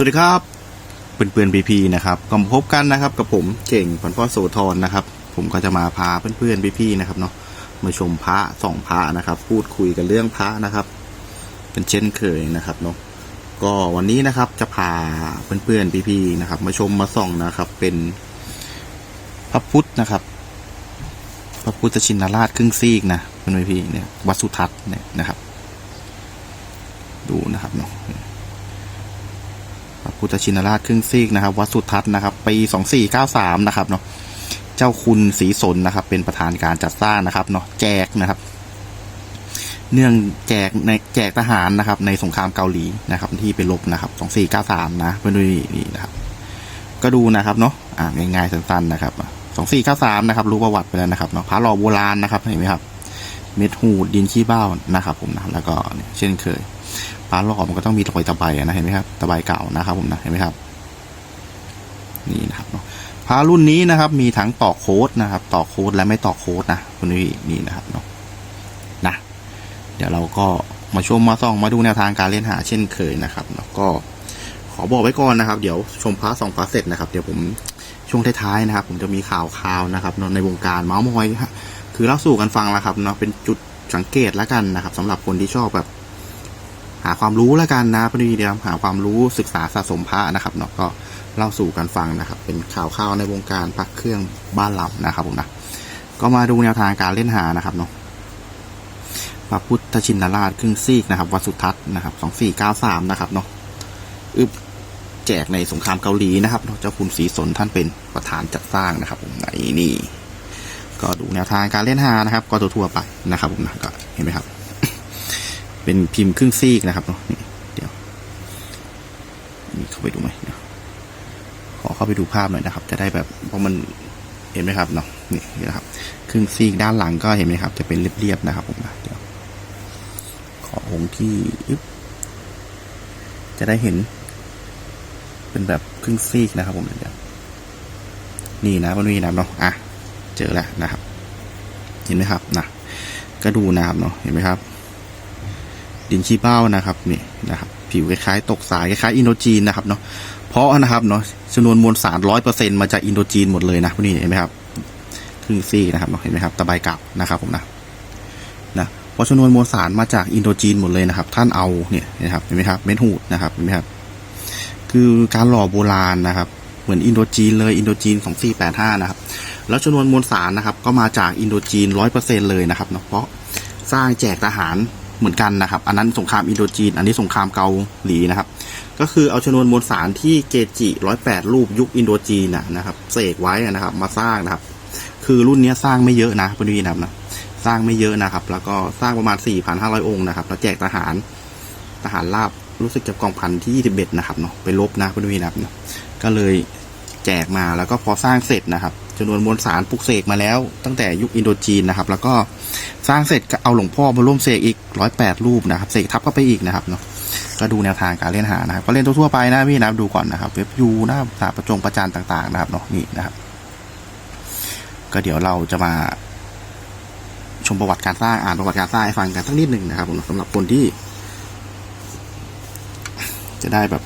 สวัสดีครับเพื่อนเพื่อนพีพีนะครับก็มาพบกันนะครับ กับผมเก่งพันพ่อโสธรนะครับ ผมก็จะมาพาเพื่อนเพื่อนพีพีนะครับเนาะมาชมพระสองพระนะครับ พูดคุยกันเรื่องพระนะครับ เป็นเช่นเคยนะครับเนาะก็วันนี้นะครับจะพาเพื่อนเพื่อนพีพีนะครับ มาชมมาส่องนะครับ เป็นพระพุทธนะครับ พระพุทธชินราชครึ่งซีกนะเพื่อนพี่เนี่ยวัดสุทัศน์เนี่ยนะครับ ดูนะครับเนาะ พระพุทธชินราชครึ่งซีกนะครับ วัดสุทัศน์นะครับ ปีสองสี่เก้าสามนะครับเนาะ เจ้าคุณศรีสนนะครับ เป็นประธานการจัดสร้างนะครับเนาะ แจกนะครับ เนื่องแจกในแจกทหารนะครับ ในสงครามเกาหลีนะครับ ที่ไปรบนะครับสองสี่เก้าสามนะเพื่อนดูนี่นะครับ ก็ดูนะครับเนาะ อ่าง่ายๆสั้นๆนะครับสองสี่เก้าสามนะครับ รู้ประวัติไปแล้วนะครับเนาะ พระหล่อโบราณนะครับ เห็นไหมครับ เม็ดหูดดินขี้เบ้านะครับผมนะแล้วก็เช่นเคยปลาหลอกมันก็ต้องมีรอยตะไบนะเห็นไหมครับตะไบเก่านะครับผมนะเห็นไหมครับ นี่นะครับเนาะพารุ่นนี้นะครับ มีทั้งต่อโค้ดนะครับ ต่อโค้ดและไม่ต่อโค้ดนะคุณนี่นี่นะครับเนาะนะเดี๋ยวเราก็มาชมมาส่องมาดูแนวทางการเล่นหาเช่นเคยนะครับแล้วก็ขอบอกไว้ก่อนนะครับ เดี๋ยวชมพาร์ทสองพาร์ทเสร็จนะครับ เดี๋ยวผมช่วงท้ายๆนะครับ ผมจะมีข่าวข่าวนะครับในวงการเมาส์มอย คือเล่าสู่กันฟังแล้วครับเนาะเป็นจุดสังเกตแล้วกันนะครับสำหรับคนที่ชอบแบบ หาความรู้แล้วกันนะพอดีเดียวหาความรู้ศึกษาสะสมพระนะครับเนาะก็เล่าสู่กันฟังนะครับ เป็นข่าวข่าวในวงการพระเครื่องบ้านเรานะครับผมนะก็มาดูแนวทางการเล่นหานะครับเนาะพระพุทธชินราชครึ่งซีกนะครับวัสุทัศน์นะครับสองสี่เก้าสามนะครับเนาะอึบแจกในสงครามเกาหลีนะครับเนาะเจ้าคุณศรีสนท่านเป็นประธานจัดสร้างนะครับผมไหนนี่ ก็ดูแนวทางการเล่นหานะครับ ก็ทั่วๆไปนะครับผมนะก็เห็นไหมครับ เป็นพิมพ์ครึ่งซีกนะครับเนาะเดี๋ยวนี่เข้าไปดูไหมเดี๋ยวขอเข้าไปดูภาพหน่อยนะครับ จะได้แบบเพราะมันเห็นไหมครับเนาะนี่นะครับครึ่งซีกด้านหลังก็เห็นไหมครับ จะเป็นเรียบๆนะครับผมนะเดี๋ยวขอองค์ที่จะได้เห็น เป็นแบบครึ่งซีกนะครับผมเดี๋ยวนี่นะมันมีนะเนาะอะ เจอแล้วนะครับ เห็นไหมครับนะก็ดูนะครับเนาะเห็นไหมครับ ดินขี้เบ้านะครับนี่นะครับ ผิวคล้ายๆ ตกสายคล้ายๆอินโดจีนนะครับเนาะเพราะนะครับเนาะจำนวนมวลสารร้อยเปอร์เซ็นมาจากอินโดจีนหมดเลยนะพวกนี้เห็นไหมครับครึ่งซี่นะครับเนาะเห็นไหมครับตะไบก่านะครับผมนะนะเพราะจำนวนมวลสารมาจากอินโดจีนหมดเลยนะครับ ท่านเอาเนี่ยนะครับเห็นไหมครับเม็ดหูดนะครับเห็นไหมครับ คือการหล่อโบราณนะครับ เหมือนอินโดจีนเลยอินโดจีนของสี่แปดห้านะครับ แล้วจำนวนมวลสารนะครับ ก็มาจากอินโดจีนร้อยเปอร์เซ็นเลยนะครับเนาะเพราะสร้างแจกทหารเหมือนกันนะครับ อันนั้นสงครามอินโดจีน อันนี้สงครามเกาหลีนะครับ ก็คือเอาชนวนมวลสารที่เกจิร้อยแปดรูปยุคอินโดจีนนะนะครับเสกไว้นะครับ มาสร้างนะครับ คือรุ่นนี้สร้างไม่เยอะนะพอดีนะครับนะสร้างไม่เยอะนะครับ แล้วก็สร้างประมาณสี่พันห้าร้อยองค์นะครับ แล้วแจกทหารทหารราบรู้สึกจะกองพันที่ยี่สิบเอ็ดนะครับเนาะไปลบนะพอดีนะครับเนะก็เลยแจกมาแล้วก็พอสร้างเสร็จนะครับ จำนวนมวลสารปลุกเสกมาแล้ว ตั้งแต่ยุคอินโดจีนนะครับ แล้วก็สร้างเสร็จก็เอาหลวงพ่อมาร่วมเสกอีกร้อยแปดรูปนะครับเสกทับเข้าไปอีกนะครับเนาะก็ดูแนวทางการเล่นหานะครับ ก็เล่นทั่วๆไปนะพี่นะดูก่อนนะครับเว็บยูนะสาประจงประจานต่าง ๆ นะครับเนาะนี่นะครับ ก็เดี๋ยวเราจะมา ชมประวัติการสร้างอ่านประวัติการสร้างให้ฟังกันสักนิดหนึ่งนะครับผมสำหรับคนที่ จะได้แบบ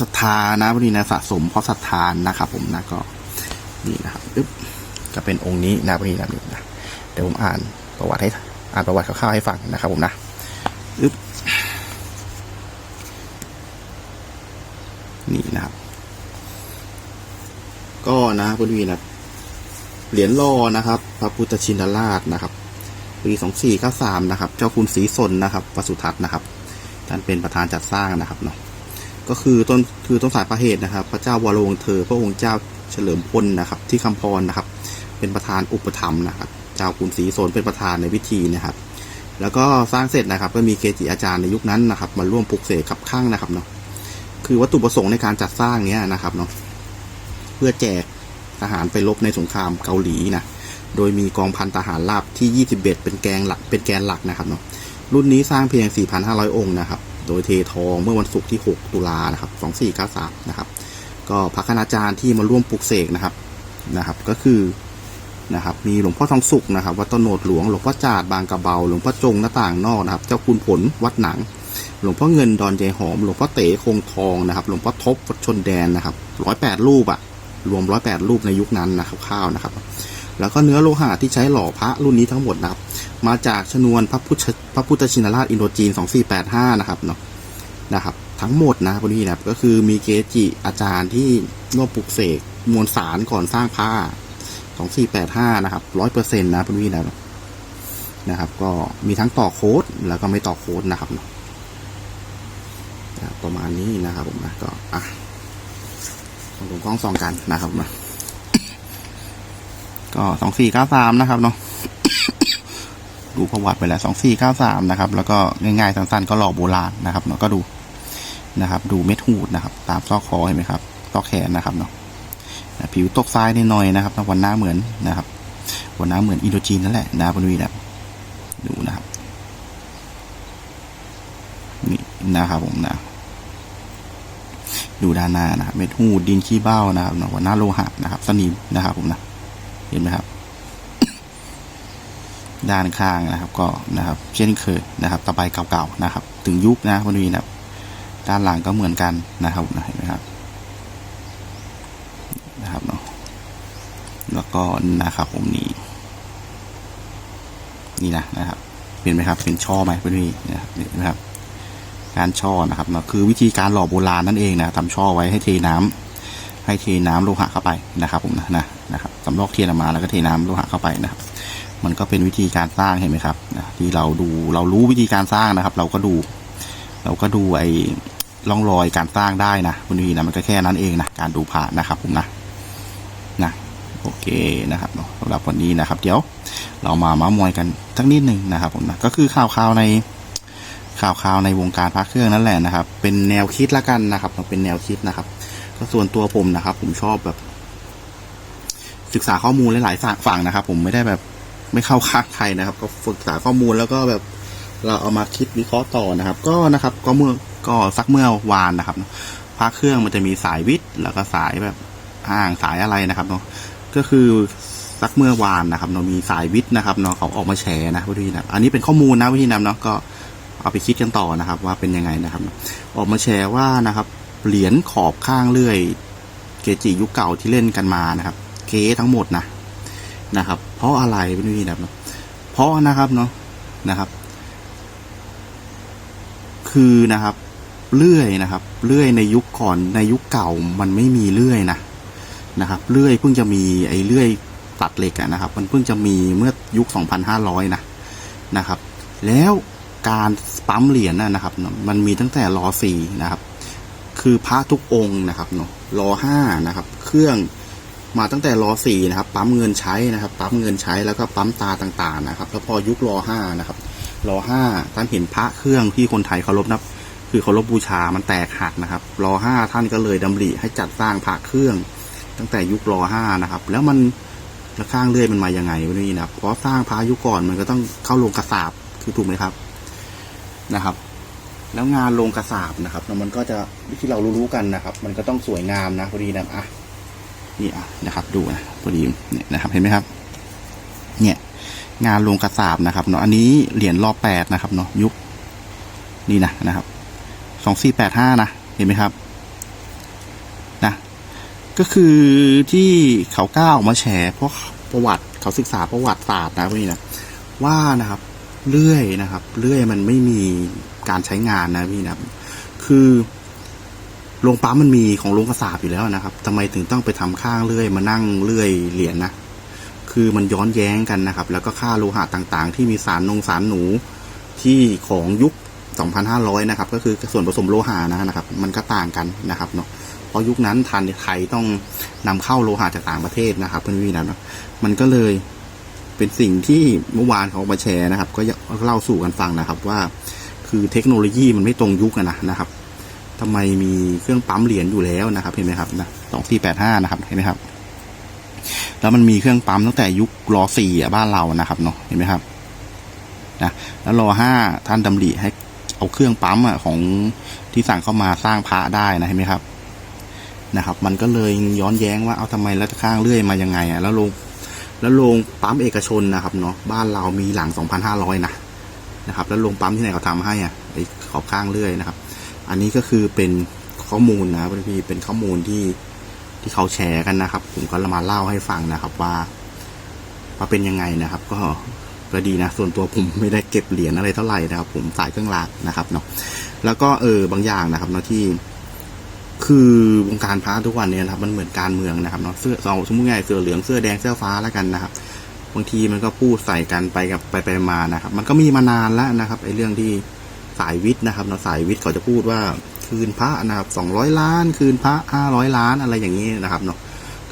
ศรัทธานะวันนี้นะสะสมเพราะศรัทธานนะครับผมนะก็ นี่นะครับึ๊บจะเป็นองค์นี้นะวันนี้นะนี่นะเดี๋ยวผมอ่านประวัติให้อ่านประวัติคร่าวๆให้ฟังนะครับผมนะอึ๊บนี่นะครับ ก็นะพอดีนะเหรียญรอนะครับ พระพุทธชินราชนะครับปีสองสี่เก้าสามนะครับ เจ้าคุณศรีสนนะครับวสุทัศน์นะครับ ท่านเป็นประธานจัดสร้างนะครับเนาะก็คือต้นคือต้นสายพระเหตุนะครับ พระเจ้าวรวงเธอ พระองค์เจ้า เฉลิมพลนะครับ ที่คำพรนะครับ เป็นประธานอุปถัมภ์นะครับเจ้าคุณศรีโสนเป็นประธานในพิธีนะครับ แล้วก็สร้างเสร็จนะครับ ก็มีเกจิอาจารย์ในยุคนั้นนะครับ มาร่วมปลุกเสกขับข้างนะครับเนาะคือวัตถุประสงค์ในการจัดสร้างเนี้ยนะครับเนาะเพื่อแจกทหารไปรบในสงครามเกาหลีนะโดยมีกองพันทหารราบที่ 21 เป็นแกงหลักเป็นแกนหลักนะครับเนาะรุ่นนี้สร้างเพียง 4,500 องค์นะครับ โดยเททองเมื่อวันศุกร์ที่ 6 ตุลานะครับ 2493 นะครับ ก็พระคณาจารย์ที่มาร่วมปลุกเสกนะครับนะครับ ก็คือนะครับ มีหลวงพ่อทองสุขนะครับ วัดต้นโหนดหลวงหลวงพ่อจาดบางกระเบาหลวงพ่อจงหน้าต่างนอกนะครับ เจ้าคุณผลวัดหนัง หลวงพ่อเงินดอนใจหอม หลวงพ่อเต๋คงทองนะครับ หลวงพ่อทบวัดชนแดนนะครับร้อยแปดรูปอะรวมร้อยแปดรูปในยุคนั้นนะครับข้าวนะครับ แล้วก็เนื้อโลหะที่ใช้หล่อพระรุ่นนี้ทั้งหมดนะครับ มาจากชนวนพระพุทธพระพุทธชินราชอินโดจีน2485นะครับเนาะนะครับ ทั้งหมดนะพวกนี้นะครับก็คือมีเกจิอาจารย์ที่ร่วมปลุกเสกมวลสารก่อนสร้างผ้า2485นะครับ100%นะพวกนี้นะครับนะครับ ก็มีทั้งต่อโค้ดแล้วก็ไม่ต่อโค้ดนะครับประมาณนี้นะครับผมนะก็อะลงกล้องสองกันนะครับนะก็สองสี่เก้าสามนะครับเนาะดูประวัติไปแล้วสองสี่เก้าสามนะครับ แล้วก็ง่ายๆสั้นๆก็หล่อโบราณนะครับเนาะก็ดู นะครับ ดูเม็ดหูดนะครับ ตามซอกคอเห็นไหมครับซอกแขนนะครับเนาะผิวตกทรายนิดหน่อยนะครับวันหน้าเหมือนนะครับวันหน้าเหมือนอินโดจีนนั่นแหละนะบนวีนะดูนะครับนี่นะครับผมนะ ดูด้านหน้านะเม็ดหูดดินขี้เบ้านะครับวันหน้าโลหะนะครับ สนิมนะครับ ผมนะเห็นไหมครับด้านข้างนะครับก็นะครับ เช่นเคยนะครับตะไบเก่าๆนะครับ ถึงยุคนะพอดีนะครับ ด้านหลังก็เหมือนกันนะครับเห็นไหมครับนะครับเนาะแล้วก็นะครับผมนี่นี่นะนะครับเป็นไหมครับเป็นช่อไหมพอดีนะครับเห็นไหมครับการช่อนะครับเนาะคือวิธีการหล่อโบราณนั่นเองนะทำช่อไว้ให้เทน้ำให้เทน้ำโลหะเข้าไปนะครับผมนะนะนะครับสำลอกเทียนออกมาแล้วก็เทน้ำโลหะเข้าไปนะครับมันก็เป็นวิธีการสร้างเห็นไหมครับนะที่เราดูเรารู้วิธีการสร้างนะครับ เราก็ดู เราก็ดูไอ ร่องรอยการสร้างได้นะคุณวีนะมันก็แค่นั้นเองนะการดูผ่านนะครับผมนะนะโอเคนะครับสำหรับวันนี้นะครับ เดี๋ยวเรามาม้ามอยกันสักนิดหนึ่งนะครับผมนะก็คือข่าวข่าวในข่าวข่าวในวงการพระเครื่องนั่นแหละนะครับ เป็นแนวคิดละกันนะครับเป็นแนวคิดนะครับ ก็ส่วนตัวผมนะครับ ผมชอบแบบ ศึกษาข้อมูลหลายๆฝั่งนะครับ ผมไม่ได้แบบไม่เข้าข้างใครนะครับ ก็ศึกษาข้อมูลแล้วก็แบบ เราเอามาคิดวิเคราะห์ต่อนะครับ ก็นะครับ ก็เมื่อ ก็สักเมื่อวานนะครับพระเครื่องมันจะมีสายวิทย์แล้วก็สายแบบอ่างสายอะไรนะครับเนาะก็คือสักเมื่อวานนะครับเราะมีสายวิทย์นะครับเนาะเขาออกมาแชร์นะวิธีนะอันนี้เป็นข้อมูลนะวิธีนำเนาะก็เอาไปคิดกันต่อนะครับ ว่าเป็นยังไงนะครับ ออกมาแชร์ว่านะครับเหรียญขอบข้างเลื่อย เกจิยุคเก่าที่เล่นกันมานะครับเก๊ทั้งหมดนะนะครับ เพราะอะไรเป็นวิธีแบบเพราะนะครับเนาะนะครับ คือนะครับ เลื่อยนะครับ เลื่อยในยุคก่อนในยุคเก่ามันไม่มีเลื่อยนะนะครับ เลื่อยเพิ่งจะมีไอ้เลื่อยตัดเหล็กนะครับ มันเพิ่งจะมีเมื่อยุค 2,500 นะนะครับ แล้วการปั๊มเหรียญนนะครับ มันมีตั้งแต่รอสี่นะครับ คือพระทุกองค์นะครับเนาะรอห้านะครับ เครื่องมาตั้งแต่รอสี่นะครับ ปั๊มเงินใช้นะครับ ปั๊มเงินใช้แล้วก็ปั๊มตาต่างๆ นะครับ แล้วพอยุครอห้านะครับรอห้าท่านเห็นพระเครื่องที่คนไทยเคารพนับ คือเคารพบูชามันแตกหักนะครับรอห้าท่านก็เลยดำริให้จัดสร้างพระเครื่อง ตั้งแต่ยุครอห้านะครับ แล้วมันแล้วข้างเลื่อยมันมายังไงวะนี่นะเพราะสร้างพระยุคก่อนมันก็ต้องเข้าโรงกระสาบคือถูกไหมครับนะครับ แล้วงานลงกระสาบนะครับแล้วมันก็จะที่เรารู้ๆกันนะครับ มันก็ต้องสวยงามนะพอดีนะอะนี่อะนะครับ ดูนะพอดีเนี่ยนะครับ เห็นไหมครับ เนี่ย งานลงกระสาบนะครับเนาะอันนี้เหรียญรอบแปดนะครับเนาะยุคนี่นะนะครับ สองสี่แปดห้านะเห็นไหมครับนะก็คือที่เขาก้าวมาแฉเพราะประวัติเขาศึกษาประวัติศาสตร์นะพวกนี้นะว่านะครับเลื่อยนะครับเลื่อยมันไม่มีการใช้งานนะพี่นะคือโรงปั๊มมันมีของโรงกระสาบอยู่แล้วนะครับทำไมถึงต้องไปทำข้างเลื่อยมานั่งเลื่อยเหรียญนะคือมันย้อนแย้งกันนะครับ แล้วก็ค่าโลหะต่างๆ ที่มีสารนงสารหนูที่ของยุค 2,500 นะครับ ก็คือส่วนผสมโลหะนะนะครับ มันก็ต่างกันนะครับเนาะเพราะยุคนั้นทันไทยต้องนำเข้าโลหะจากต่างประเทศนะครับ เพื่อนพี่นะเนาะมันก็เลยเป็นสิ่งที่เมื่อวานเขามาแชร์นะครับ ก็เล่าสู่กันฟังนะครับว่า คือเทคโนโลยีมันไม่ตรงยุคนะนะครับทำไมมีเครื่องปั๊มเหรียญอยู่แล้วนะครับ เห็นไหมครับนะสองสี่แปดห้านะครับเห็นไหมครับ แล้วมันมีเครื่องปั๊มตั้งแต่ยุครอสี่บ้านเรานะครับเนาะเห็นไหมครับนะแล้วรอห้าท่านดำริให้ เอาเครื่องปั๊มอะของที่สั่งเข้ามาสร้างพระได้นะเห็นไหมครับนะครับ มันก็เลยย้อนแย้งว่าเอาทำไมแล้วข้างเลื่อยมายังไงอะแล้วลงแล้วโรงปั๊มเอกชนนะครับเนาะบ้านเรามีหลัง2,500นห้าร้อยนะนะครับ แล้วโรงปั๊มที่ไหนเขาทำให้อะไอ้ขอบข้างเลื่อยนะครับ อันนี้ก็คือเป็นข้อมูลนะพี่ๆเป็นข้อมูลที่ที่เขาแชร์กันนะครับ ผมก็มาเล่าให้ฟังนะครับว่าว่าเป็นยังไงนะครับ ก็ ก็ดีนะ ส่วนตัวผมไม่ได้เก็บเหรียญอะไรเท่าไหร่นะครับ ผมสายเครื่องรางนะครับเนาะแล้วก็เออบางอย่างนะครับเนาะที่ คือวงการพระทุกวันเนี่ยนะครับ มันเหมือนการเมืองนะครับเนาะเสื้อเอาสมมติง่ายเสื้อเหลืองเสื้อแดงเสื้อฟ้าแล้วกันนะครับบางทีมันก็พูดใส่กันไปกับไปไปมานะครับ มันก็มีมานานแล้วนะครับไอ้เรื่องที่สายวิทย์นะครับเนาะสายวิทย์เขาจะพูดว่าคืนพระนะครับสองร้อยล้าน คืนพระห้าร้อยล้านอะไรอย่างนี้นะครับเนาะ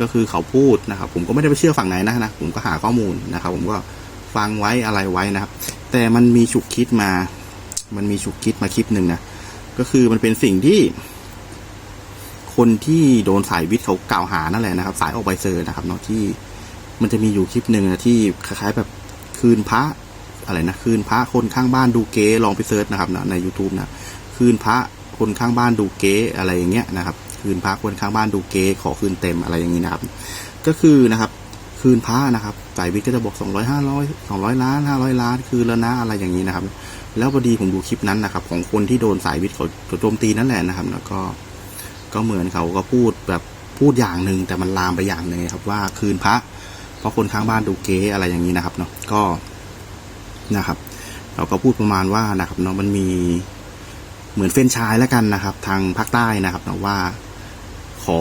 ก็คือเขาพูดนะครับ ผมก็ไม่ได้ไปเชื่อฝั่งไหนนะนะผมก็หาข้อมูลนะครับ ผมก็ ฟังไว้อะไรไว้นะครับ แต่มันมีฉุกคิดมา มันมีฉุกคิดมาคลิปหนึ่งนะ ก็คือมันเป็นสิ่งที่ คนที่โดนสายวิทย์เขากล่าวหานั่นแหละนะครับ สายออกใบเซอร์นะครับเนาะที่มันจะมีอยู่คลิปหนึ่งนะที่คล้ายๆแบบคืนพระอะไรนะคืนพระคนข้างบ้านดูเก๊ลองไปเซิร์ชนะครับนะใน YouTube นะคืนพระคนข้างบ้านดูเก๊อะไรอย่างเงี้ยนะครับ คืนพระคนข้างบ้านดูเก๊ขอคืนเต็มอะไรอย่างนี้นะครับ ก็คือนะครับ คืนพระนะครับสายวิทย์ก็จะบอกสองร้อยห้าร้อยสองร้อยล้านห้าร้อยล้าน คืนแล้วนะอะไรอย่างนี้นะครับ แล้วพอดีผมดูคลิปนั้นนะครับ ของคนที่โดนสายวิทย์เขาโจมตีนั่นแหละนะครับ แล้วก็ก็เหมือนเขาก็พูดแบบพูดอย่างหนึ่งแต่มันลามไปอย่างหนึ่งครับ ว่าคืนพระ เพราะคนข้างบ้านดูเก๊อะไรอย่างนี้นะครับเนาะก็นะครับเราก็พูดประมาณว่านะครับเนาะมันมีเหมือนเฟรนชายแล้วกันนะครับ ทางภาคใต้นะครับเนาะว่าขอ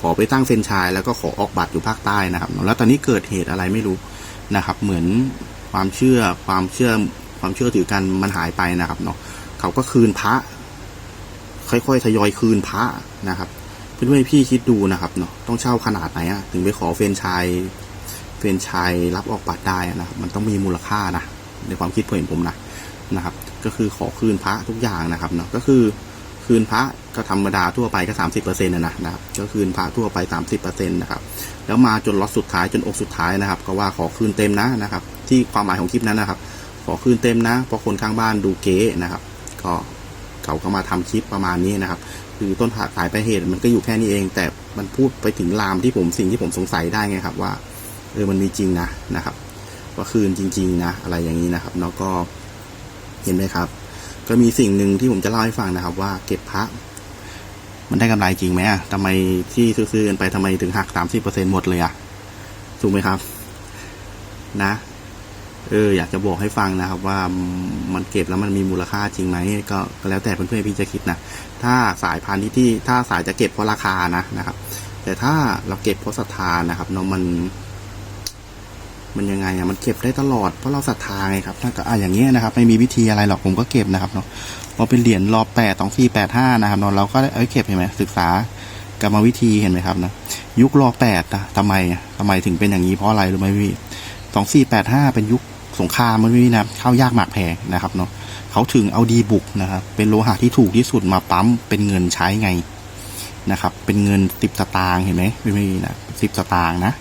ขอไปตั้งเฟรนชายแล้วก็ขอออกบัตรอยู่ภาคใต้นะครับแล้วตอนนี้เกิดเหตุอะไรไม่รู้นะครับ เหมือนความเชื่อความเชื่อความเชื่อถือกันมันหายไปนะครับเนาะเขาก็คืนพระ ค่อยๆทยอยคืนพระนะครับเพื่อนๆพี่คิดดูนะครับเนาะต้องเช่าขนาดไหนอะถึงไปขอเฟรนชายเฟรนชายรับออกบัตรได้นะครับ มันต้องมีมูลค่านะในความคิดเห็นผมนะนะครับ ก็คือขอคืนพระทุกอย่างนะครับเนาะก็คือ คืนพระก็ธรรมดาทั่วไปก็สามสิบเปอร์เซ็นต์นะนะครับก็คืนพระทั่วไปสามสิบเปอร์เซ็นต์นะครับแล้วมาจนล็อตสุดท้ายจนอกสุดท้ายนะครับ ก็ว่าขอคืนเต็มนะนะครับ ที่ความหมายของคลิปนั้นนะครับ ขอคืนเต็มนะเพราะคนข้างบ้านดูเก๊นะครับ ก็เขาก็มาทำคลิปประมาณนี้นะครับ คือต้นสายไปลายเหตุมันก็อยู่แค่นี้เอง แต่มันพูดไปถึงลามที่ผมสิ่งที่ผมสงสัยได้ไงครับว่าเออมันมีจริงนะนะครับว่าคืนจริง ๆ นะ อะไรอย่างนี้นะครับแล้วก็เห็นไหมครับ ก็มีสิ่งหนึ่งที่ผมจะเล่าให้ฟังนะครับ ว่าเก็บพระ มันได้กำไรจริงไหมอะทำไมที่ซื้อๆกันไปทำไมถึงหักสามสิบเปอร์เซ็นหมดเลยอะถูกไหมครับ นะ เออ อยากจะบอกให้ฟังนะครับ ว่ามันเก็บแล้วมันมีมูลค่าจริงไหมก็ก็แล้วแต่เพื่อนๆพี่จะคิดนะถ้าสายพันธุ์ที่ที่ถ้าสายจะเก็บเพราะราคานะนะครับ แต่ถ้าเราเก็บเพราะศรัทธานะครับเนาะมัน มันยังไงอะมันเก็บได้ตลอดเพราะเราศรัทธาไงครับถ้าก็อะอย่างเงี้ยนะครับ ไม่มีวิธีอะไรหรอกผมก็เก็บนะครับเนาะพอเป็นเหรียญรอแปดสองสี่แปดห้านะครับเนาะเราก็เอ้ยเก็บเห็นไหมศึกษากรรมวิธีเห็นไหมครับนะยุครอแปดนะทำไมอะทำไมถึงเป็นอย่างนี้เพราะอะไรรู้ไหมพี่สองสี่แปดห้าเป็นยุคสงครามมันไม่นะเข้ายากหมากแพงนะครับเนาะเขาถึงเอาดีบุกนะครับเป็นโลหะที่ถูกที่สุดมาปั๊มเป็นเงินใช้ไงนะครับ เป็นเงินสิบสตางค์เห็นไหมไม่มีนะสิบสตางค์นะ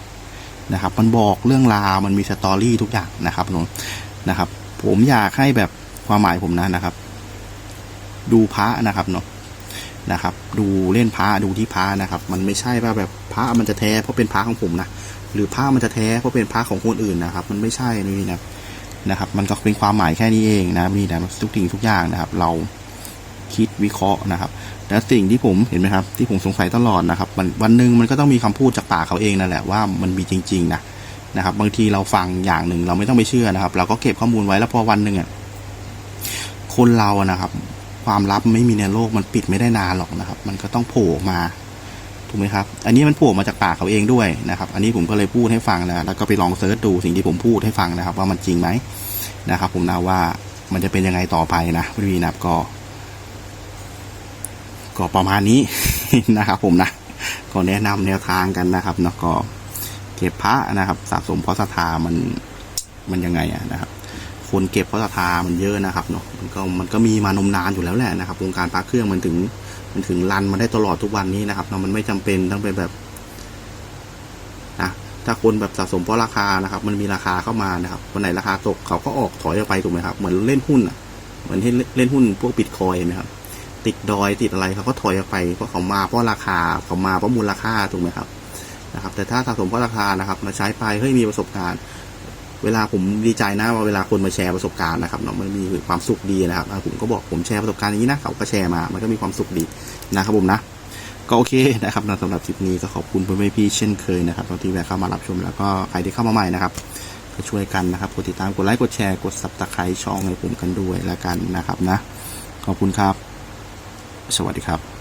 นะครับ มันบอกเรื่องราวมันมีสตอรี่ทุกอย่างนะครับเนาะนะครับ ผมอยากให้แบบความหมายผมนะนะครับ ดูพระนะครับเนาะนะครับ ดูเล่นพระดูที่พระนะครับ มันไม่ใช่ว่าแบบพระมันจะแท้เพราะเป็นพระของผมนะหรือพระมันจะแท้เพราะเป็นพระของคนอื่นนะครับ มันไม่ใช่นี่นะนะครับ มันก็เป็นความหมายแค่นี้เองนะนี่นะทุกสิ่งทุกอย่างนะครับ เรา คิดวิเคราะห์นะครับแล้วสิ่งที่ผมเห็นไหมครับ ที่ผมสงสัยตลอดนะครับวันวันหนึ่งมันก็ต้องมีคำพูดจากปากเขาเองนั่นแหละว่ามันมีจริงๆนะนะครับ บางทีเราฟังอย่างหนึ่งเราไม่ต้องไปเชื่อนะครับ เราก็เก็บข้อมูลไว้แล้วพอวันหนึ่งอะคนเราอะนะครับ ความลับไม่มีในโลกมันปิดไม่ได้นานหรอกนะครับ มันก็ต้องโผล่มาถูกไหมครับ อันนี้มันโผล่มาจากปากเขาเองด้วยนะครับ อันนี้ผมก็เลยพูดให้ฟังนะแล้วก็ไปลองเซิร์ชดูสิ่งที่ผมพูดให้ฟังนะครับ ว่ามันจริงไหมนะครับ ผมนะว่ามันจะเป็นยังไงต่อไปนะพี่นะครับก็ ก็ประมาณนี้นะครับผมนะก็แนะนำแนวทางกันนะครับเนาะก็เก็บพระนะครับ สะสมเพราะศรัทธามันมันยังไงอะนะครับ คนเก็บเพราะศรัทธามันเยอะนะครับเนาะมันก็มันก็มีมานมนานอยู่แล้วแหละนะครับวงการพระเครื่องมันถึง มันถึงรันมาได้ตลอดทุกวันนี้นะครับเนาะมันไม่จำเป็นต้องไปแบบนะถ้าคนแบบสะสมเพราะราคานะครับ มันมีราคาเข้ามานะครับวันไหนราคาตกเขาก็ออกถอยออกไปถูกไหมครับเหมือนเล่นหุ้นอะเหมือนที่เล่นหุ้นพวกบิตคอยน์นะครับ ติดดอยติดอะไรเขาก็ถอยออกไปเพราะเขามาเพราะราคาเขามาเพราะมูลค่าถูกไหมครับนะครับ แต่ถ้าสะสมเพราะราคานะครับ มาใช้ไปเฮ้ยมีประสบการณ์ เวลาผมดีใจนะว่าเวลาคนมาแชร์ประสบการณ์นะครับเนาะมันมีความสุขดีนะครับผมก็บอกผมแชร์ประสบการณ์อย่างนี้นะเขาก็แชร์มามันก็มีความสุขดีนะครับผมนะก็โอเคนะครับสำหรับคลิปนี้ก็ขอบคุณเพื่อนๆพี่เช่นเคยนะครับที่แวะเข้ามารับชมแล้วก็ใครที่เข้ามาใหม่นะครับก็ช่วยกันนะครับกดติดตามกดไลค์กดแชร์กดซับสไครต์ช่องให้ผมกันด้วยแล้วกันนะครับนะขอบคุณครับ สวัสดีครับ